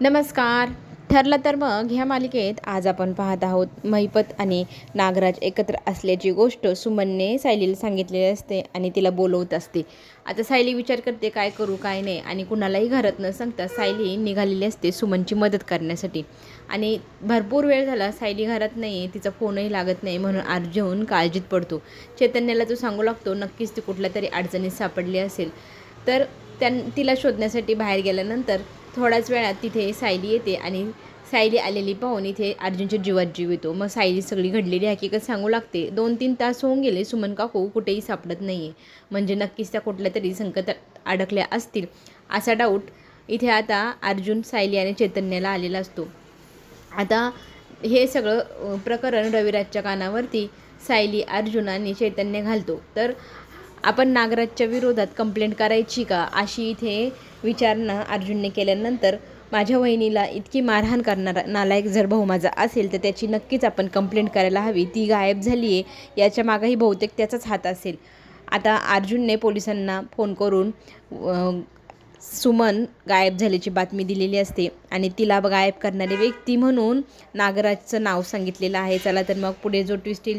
नमस्कार. ठरलं तर मग ह्या मालिकेत आज आपण पाहत आहोत महिपत आणि नागराज एकत्र असल्याची गोष्ट सुमनने सायलीला सांगितलेली असते आणि तिला बोलवत असते. आता सायली विचार करते काय करू काय नाही आणि कुणालाही घरात न सांगता सायली निघालेली असते सुमनची मदत करण्यासाठी. आणि भरपूर वेळ झाला सायली घरात नाही आहे तिचा फोनही लागत नाही म्हणून अर्जुन काळजीत पडतो. चैतन्याला तो सांगू लागतो नक्कीच ती कुठल्या तरी अडचणीत सापडली असेल. तर त्यां तिला शोधण्यासाठी बाहेर गेल्यानंतर थोड्याच वेळात तिथे सायली येते आणि सायली आलेली पाहून इथे अर्जुनच्या जीवात जीव येतो. मग सायली सगळी घडलेली हकीकत सांगू लागते. दोन तीन तास होऊन गेले. सुमन काकू कुठेही सापडत नाही आहे म्हणजे नक्कीच त्या कुठल्या तरी संकटात अडकल्या असतील असा डाऊट इथे आता अर्जुन सायली आणि चैतन्याला आलेला असतो. आता हे सगळं प्रकरण रविराजच्या कानावरती सायली अर्जुन आणि चैतन्य घालतो. तर आपण नागराजच्या विरोधात कंप्लेंट करायची का? अशी इथे विचारणा अर्जुनने केल्यानंतर माझ्या वहिनीला इतकी मारहाण करणारा नालायक जर भाऊ माझा असेल तर त्याची नक्कीच आपण कंप्लेंट करायला हवी. ती गायब झाली आहे याच्या मागंही बहुतेक त्याचाच हात असेल. आता अर्जुनने पोलिसांना फोन करून सुमन गायब झाल्याची बातमी दिलेली असते आणि तिला गायब करणारी व्यक्ती म्हणून नागराजचं नाव सांगितलेलं आहे. चला तर मग पुढे जो ट्विस्ट येईल